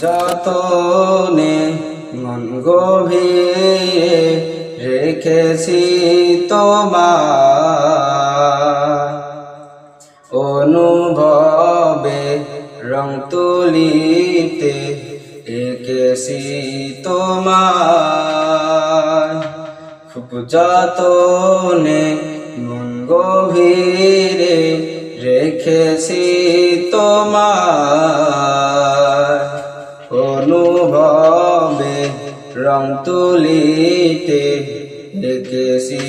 যতনে মন গভীরে রেখেছি তোমার। অনুভবে রং তুলিতে এঁকেছি তোমার। খুব যতনে মন গভীরে রেখেছি তোমার। রং তুলিতে এঁকেছি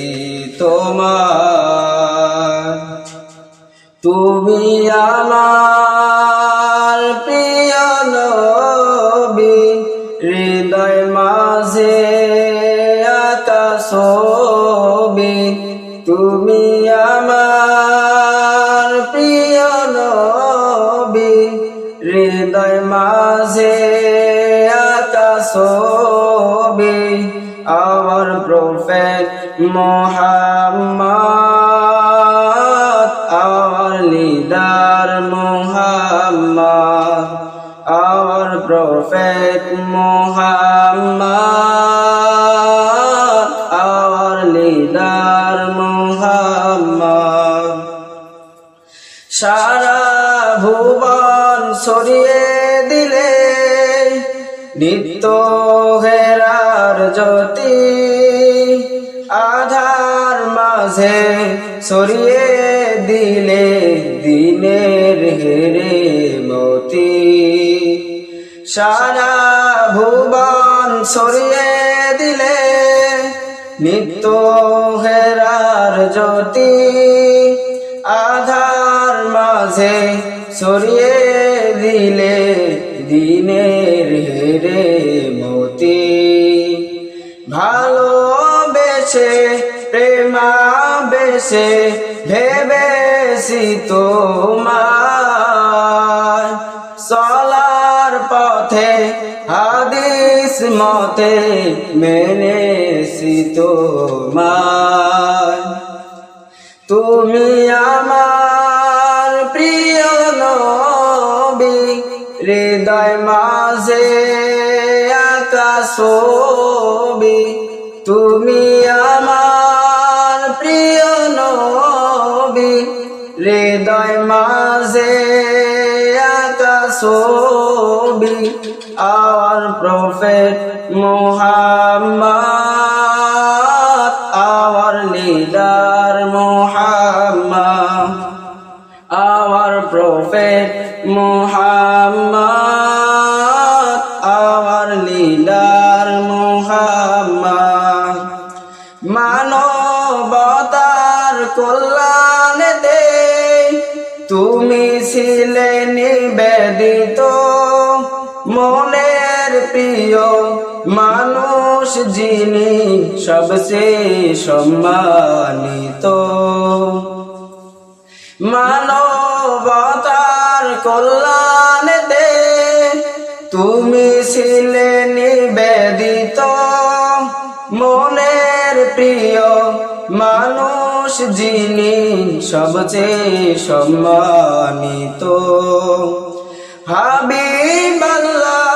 তোমার। তুমি আমার প্রিয় নবী, হৃদয় মাঝে আকাশবি। তুমি আমার প্রিয় নবী, হৃদয় মাঝে আকাশবি। আমার prophet Mohammad our leader Muhammad, our prophet Muhammad, our leader Muhammad. সারা ভুবন ছড়িয়ে দিলে নিত্য হেরার জ্যোতি আধার মাঝে ছড়িয়ে দিলে দিনের হেরে মতি। সারা ভুবন ছড়িয়ে দিলে নিত্য হেরার জ্যোতি আধার মাঝে ছড়িয়ে দিলে দিনের হেরে মতি। প্রেমা বেসে ভেবেছি তোমার চলার পথে হাদিস মতে মেনেছি তোমার তুমি আমার প্রিয় নবী, হৃদয় মাঝে আকাশবি তুমি আমার হৃদয় মাঝে আকাশবি আর প্রফেট মোহাম্মদ আর লীলার মোহাম্মদ আর প্রফেট মোহাম্মদ। তুমি ছিলে নিবেদিত। মনের প্রিয় মানুষ যিনি সবচেয়ে সম্মানিত। মানবতার কল্যাণেতে তুমি ছিলে নিবেদিত। যিনি সবচেয়ে সম্মানিত। হাবিবাল্লাহ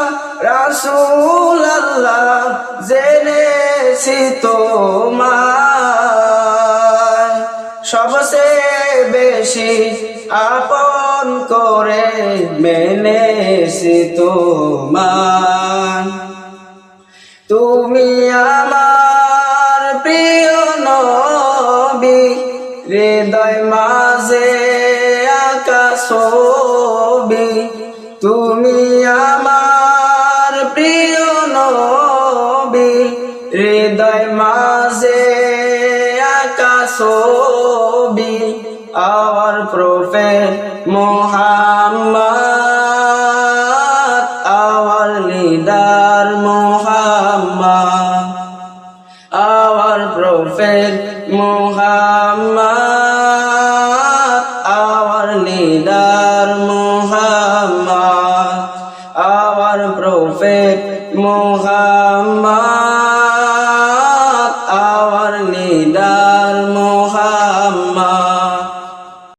রাসূল আল্লাহ জেনেছি তোমার সবচেয়ে বেশি আপন করে মেনেছি তোমার তুমি আমার হৃদয় মাঝে আকাশবি তুমি আমার প্রিয় নবি। হৃদয় মাঝে আকাশবি আর প্রফে Muhammad prophet Muhammad, our leader Muhammad, our prophet Muhammad.